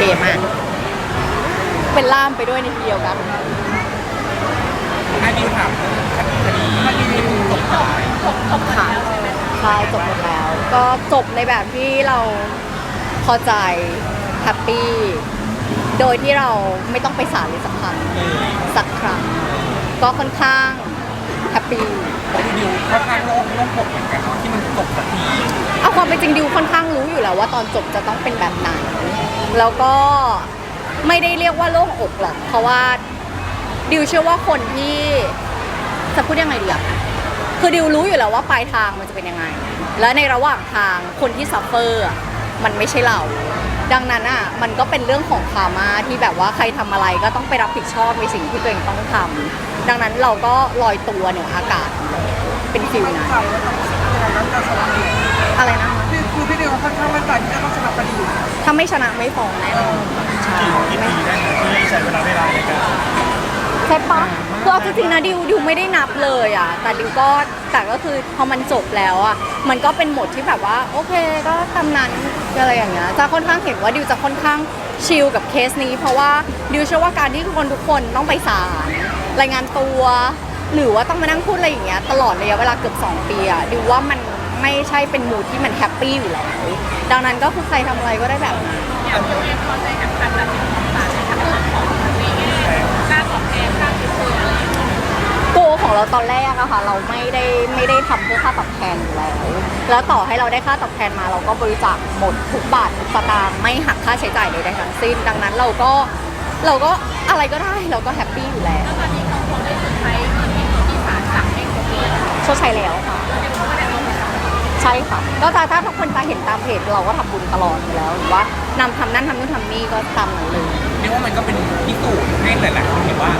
เคมาก เป็นล่ามไปด้วยในทีเดียวกันอันนี้ถามคดีคดีที่ถูกตายค่ะใช่จบหมดแล้ว ก็จบในแบบที่เราพอใจแฮปปี้โดยที่เราไม่ต้องไปศาลเลยสักครั้งเลยสักครั้ง ก็ค่อนข้างแฮปปี้แล้วดิวค่อนข้างโล่งโล่งอกเหมือนกันที่มันจบสักทีเอาความเป็นจริงดิวค่อนข้างรู้อยู่แล้วว่าตอนจบจะต้องเป็นแบบไหน แล้วก็ไม่ได้เรียกว่าโล่งอกหรอก เพราะว่าดิวเชื่อว่าคนที่จะพูดยังไงดีอะคือดิวรู้อยู่แล้วว่าปลายทางมันจะเป็นยังไง แล้วในระหว่างทางคนที่ซัฟเฟอร์อะมันไม่ใช่เรา ดังนั้นอะมันก็เป็นเรื่องของคามาที่แบบว่าใครทำอะไรก็ต้องไปรับผิดชอบในสิ่งที่ตัวเองต้องทำดังนั้นเราก็ลอยตัวเหนืออากาศเป็นฟิลนั้นอะไรนะ คือคือพี่ดิวค่อนข้างมั่นใจที่จะต้องชนะคดีอยู่ถ้าไม่ชนะไม่ฟ้องแน่นอนใช่กี่ปีได้ที่ใช้เวลาเวลาในการใช่ปะคือเอาจริงๆนะดิวดิวไม่ได้นับเลยอะ แต่ดิวก็แต่ก็คือพอมันจบแล้วอะ มันก็เป็นหมดที่แบบว่าโอเคก็ตามนั้นอะไรอย่างเงี้ยจะค่อนข้างเห็นว่าดิวจะค่อนข้างชิลกับเคสนี้ เพราะว่าดิวเชื่อว่าการที่คนทุกคนต้องไปศาลรายงานตัว หรือว่าต้องมานั่งพูดอะไรอย่างเงี้ยตลอดระยะเวลาเกือบ2ปีอะดิวว่ามัน ไม่ใช่เป็นมูดที่มันแฮปปี้อยู่แล้วดังนั้นก็คือใครทำอะไรก็ได้แบบนั้นโกของเราตอนแรกอะค่ะ เราไม่ได้ไม่ได้ทำเพื่อค่าตอบแทนอยู่แล้ว แล้วต่อให้เราได้ค่าตอบแทนมาเราก็บริจาคหมดทุกบาททุกสตางค์ไม่หักค่าใช้จ่ายใดๆทั้งสิ้น ดังนั้นเราก็เราก็อะไรก็ได้เราก็แฮปปี้อยู่แล้วตอนนี้เขาได้ใชดใช้แล้วค่ะ ใช่ค่ะ ก็ถ้าถ้าทุกคนจะเห็นตามเพจเราก็ทำบุญตลอดอยู่แล้วหรือว่านำทำนั่นทำนู่นทำนี่ก็ตามนั้นเลย เรียกว่ามันก็เป็นพิสูจน์ให้หลายๆคนเห็นว่า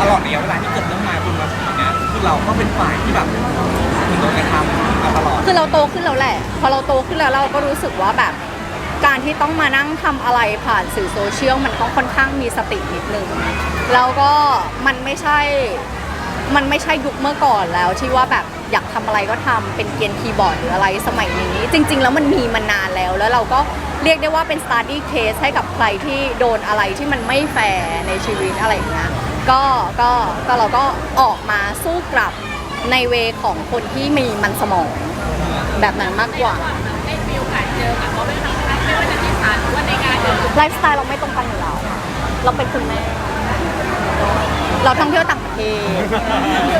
ตลอดระยะเวลาที่เกิดเรื่องมาคุณมาถึงเนี่ยคือเราก็เป็นฝ่ายที่แบบมีโดนกระทำมาตลอด คือเราโตขึ้นแล้วแหละ พอเราโตขึ้นแล้วเราก็รู้สึกว่าแบบ การที่ต้องมานั่งทำอะไรผ่านสื่อโซเชียลมันต้องค่อนข้างมีสตินิดนึงแล้วก็มันไม่ใช่ มันไม่ใช่ยุคเมื่อก่อนแล้วที่ว่าแบบ อยากทำอะไรก็ทำเป็นเกรียนคีย์บอร์ดหรืออะไรสมัยนี้ จริง ๆ แล้วมันมีมานานแล้ว แล้วเราก็เรียกได้ว่าเป็น study case ให้กับใครที่โดนอะไรที่มันไม่แฟร์ในชีวิตอะไรอย่างเงี้ยก็ก็ก็เราก็ออกมาสู้กลับในเวของคนที่มีมันสมองแบบนั้นมากกว่าได้มีโอกาสเจอค่ะเพราะไม่ทำไม่ว่าจะที่ศาลหรือว่าในงานเดินไลฟ์สไตล์เราไม่ตรงกันอยู่แล้วเราเป็นคุณแม่ เราท่องเที่ยวต่างประเทศ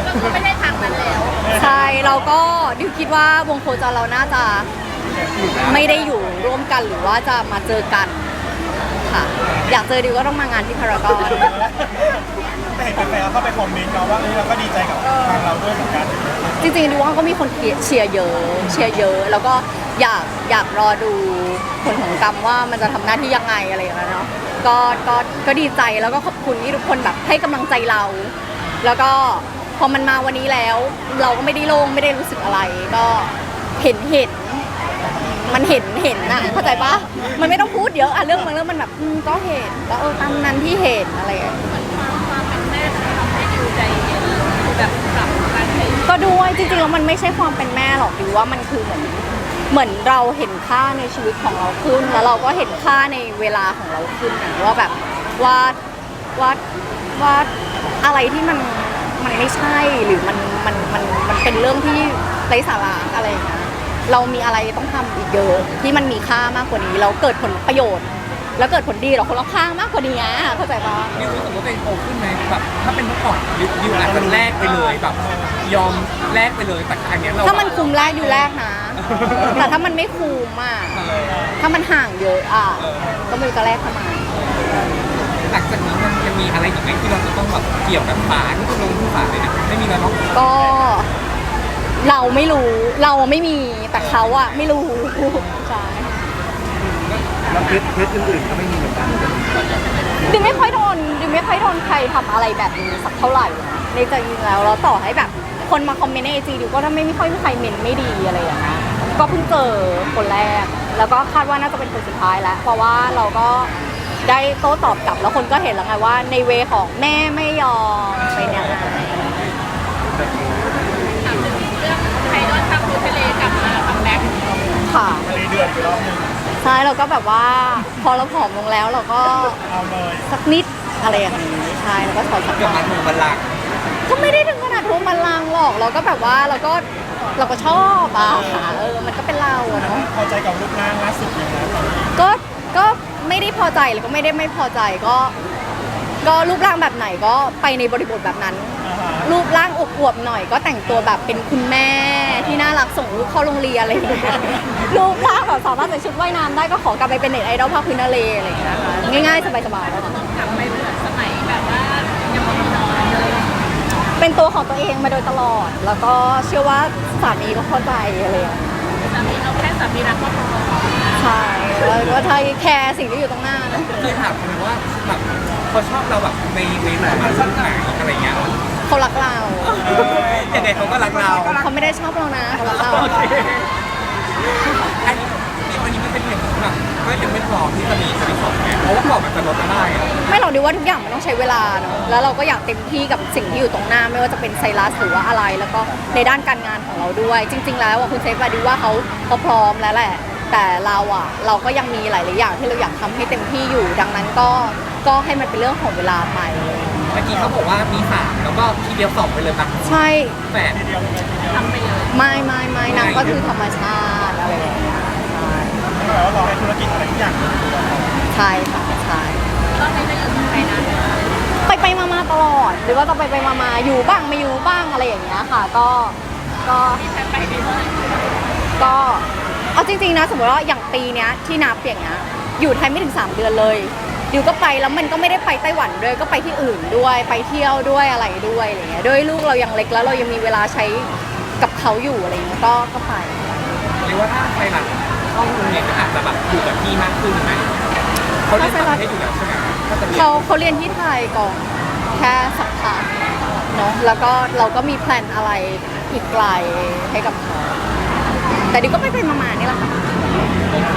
ก็คือไม่ได้ทางนั้นแล้ว ใช่เราก็ดิวคิดว่าวงโคจรเราน่าจะไม่ได้อยู่ร่วมกันหรือว่าจะมาเจอกันค่ะ อยากเจอดิวก็ต้องมางานที่พารากอนแต่เห็นแฟนๆเข้าไปคอมเมนต์เนาะว่าเออเราก็ดีใจกับทางเราด้วยเหมือนกันจริงๆดิวว่าก็มีคนเชียร์เยอะเชียร์เยอะ แล้วก็อยากอยากรอดูผลของกรรมว่ามันจะทำหน้าที่ยังไงอะไรอย่างเงี้ยเนาะ ก็ก็ก็ดีใจแล้วก็ขอบคุณที่ทุกคนแบบให้กำลังใจเรา แล้วก็พอมันมาวันนี้แล้ว เราก็ไม่ได้โล่งไม่ได้รู้สึกอะไร ก็เห็นเห็น มันเห็นเห็นน่ะเข้าใจปะมันไม่ต้องพูดเยอะอะเรื่องบางเรื่องมันแบบอืมก็เห็นก็เออตามนั้นที่เห็นอะไรอย่างเงี้ย ความความเป็นแม่ทำให้ดิวใจเย็นแบบปรับการใช้ชีวิตก็ด้วยจริงๆแล้วมันไม่ใช่ความเป็นแม่หรอกดิวว่ามันคือเหมือน เหมือนเราเห็นค่าในชีวิตของเราขึ้น แล้วเราก็เห็นค่าในเวลาของเราขึ้นอะว่าแบบว่าว่าว่าอะไรที่มันมันไม่ใช่หรือมันมันมันมันเป็นเรื่องที่ไร้สาระอะไรอย่างเงี้ยเรามีอะไรต้องทำอีกเยอะที่มันมีค่ามากกว่านี้ เราเกิดผลประโยชน์ แล้วเกิดผลดีต่อคนรอบข้างมากกว่านี้อะเข้าใจปะดิวรู้สึกว่าตัวเองโตขึ้นไหมแบบถ้าเป็นเมื่อก่อนดิวดิวอาจจะแลกไปเลยแบบ ยอมแลกไปเลยแต่ครั้งเนี้ยเรา ถ้ามันคุมแรกอยู่แรกนะ แต่ถ้ามันไม่คุมอะเออถ้ามันห่างเยอะอะก็ไมีจะแรกทำไมหลังจากนี้มันยังมีอะไรอีกไหมที่เราจะต้องแบบเกี่ยวกับศาลที่ต้องลงที่ศาลเลยนะไม่มีแล้วเนาะก็ เราไม่รู้เราไม่มีแต่เขาอะไม่รู้ใช่ แล้วเคสเคสอื่นๆก็ไม่มีเหมือนกันดิไม่ค่อยโดนดิไม่ค่อยโดนใครทำอะไรแบบนี้สักเท่าไหร่นะในใจจริงแล้วแล้วต่อให้แบบคนมาคอมเมนต์ในไอจีดิวก็ถ้าไม่ไม่ค่อยมีใครเมนไม่ดีอะไรอย่างเงี้ยก็เพิ่งเจอคนแรก แล้วก็คาดว่าน่าจะเป็นคนสุดท้ายแล้ว เพราะว่าเราก็ได้โต้ตอบกลับแล้วคนก็เห็นแล้วไงว่า ในเวของแม่ไม่ยอมไปเนี่ยถามถึงเรื่องไทยดอนทำดูทะเลกลับมาคัมแบ็ก ค่ะ ทะเลเดือดไปรอบนึง ใช่ช่เราก็แบบว่าพอเราผอมลงแล้วเราก็เอาเลยสักนิดอะไรอย่างนี้ใช่แล้วก็ถอดสักเกือบหน่มาอยถูกบัลลังก์ก็ไม่ได้ถึงขนาดทุบมันลังหรอก เราก็แบบว่าเราก็เราก็ชอบอะเออมันก็เป็นเราอะเนาะพอใจกับรูปร่างล่าสุดอย่างนั้นก็ก็ไม่ได้พอใจหรือก็ไม่ได้ไม่พอใจก็ ก็รูปร่างแบบไหนก็ไปในบริบทแบบนั้น รูปร่างอวบๆหน่อย ก็แต่งตัวแบบเป็นคุณแม่ที่น่ารักส่งลูกเข้าโรงเรียนอะไรอย่างเงี้ยรูปร่างแบบสามารถใส่ชุดว่ายน้ำได้ก็ขอกลับไปเป็นเน็ตไอดอลภาคพื้นทะเลอะไรอย่างเงี้ยค่ะง่ายๆ สบายๆแล้วค่ะกลับไปเหมือนสมัยแบบว่ายังไม่น้อยเลยเป็นตัวของตัวเองมาโดยตลอด แล้วก็เชื่อว่าสามีก็เข้าใจอะไรอย่างเงี้ยสามีเราแค่สามีรักก็พอใช่แล้วก็ไทยแคร์สิ่งที่อยู่ตรงหน้านะ เคยถามไหมว่าแบบเขาชอบเราแบบในในประมาณรุ่นไหนอะไรเงี้ย เขารักเรายังไงเขาก็รักเราเขาไม่ได้ชอบเรานะเขารักเราโอเคอันนี้ที่วันนี้มันเป็นเหตุผลแบบก็ยังไม่พร้อมที่จะมีจะมีสองไงเพราะว่าก่อนมันจะลดมาได้อะไม่หรอกดิว่าทุกอย่างมันต้องใช้เวลาเนอะแล้วเราก็อยากเต็มที่กับสิ่งที่อยู่ตรงหน้า ไม่ว่าจะเป็นไซรัสหรือว่าอะไร แล้วก็ในด้านการงานของเราด้วย จริง ๆ แล้วอะคุณเซฟอะดิว่าเขาเขาพร้อมแล้วแหละ แต่เราอะเราก็ยังมีหลายๆอย่างที่เราอยากทำให้เต็มที่อยู่ ดังนั้นก็ก็ให้มันเป็นเรื่องของเวลาไป เลยเมื่อกี้เขาบอกว่ามีสามแล้วก็ทีเดียวสองไปเลยปะใช่แฝดทำไปเลยไม่ไม่ไม่นางก็คือธรรมชาติอะไรอย่างเงี้ยใช่แปลว่าเราให้ธุรกิจอะไรทุกอย่างเป็นตัวเราใช่ค่ะใช่ตอนนี้จะอยู่ที่ไหนนะไปไปมามาตลอด หรือว่าจะไปไปมามาอยู่บ้างไม่อยู่บ้างอะไรอย่างเงี้ยค่ะ ก็ก็มีแฟนไปไปเมื่อไหร่ก็เอาจริงๆนะสมมติว่าอย่างปีเนี้ยที่นับอย่างเงี้ยอยู่ไทยไม่ถึง 3 เดือนเลย ดิวก็ไปแล้วมันก็ไม่ได้ไปไต้หวันด้วยก็ไปที่อื่นด้วยไปเที่ยวด้วยอะไรด้วยอะไรเงี้ยด้วยลูกเรายังเล็กแล้วเรายังมีเวลาใช้กับเขาอยู่อะไรเงี้ยก็ก็ไป หรือว่าถ้าไทยรัฐเข้าโรงเรียนก็อาจจะแบบอยู่กับที่มากขึ้นไหมเขาเรียนต่างประเทศอยู่แล้วใช่ไหมถ้าจะเรียนเขาเขาเรียนที่ไทยก่อนแค่สักพักเนาะแล้วก็เราก็มีแพลนอะไรอีกไกลให้กับเขาแต่ดิวก็ไปไปมาๆนี่แหละค่ะ โอเค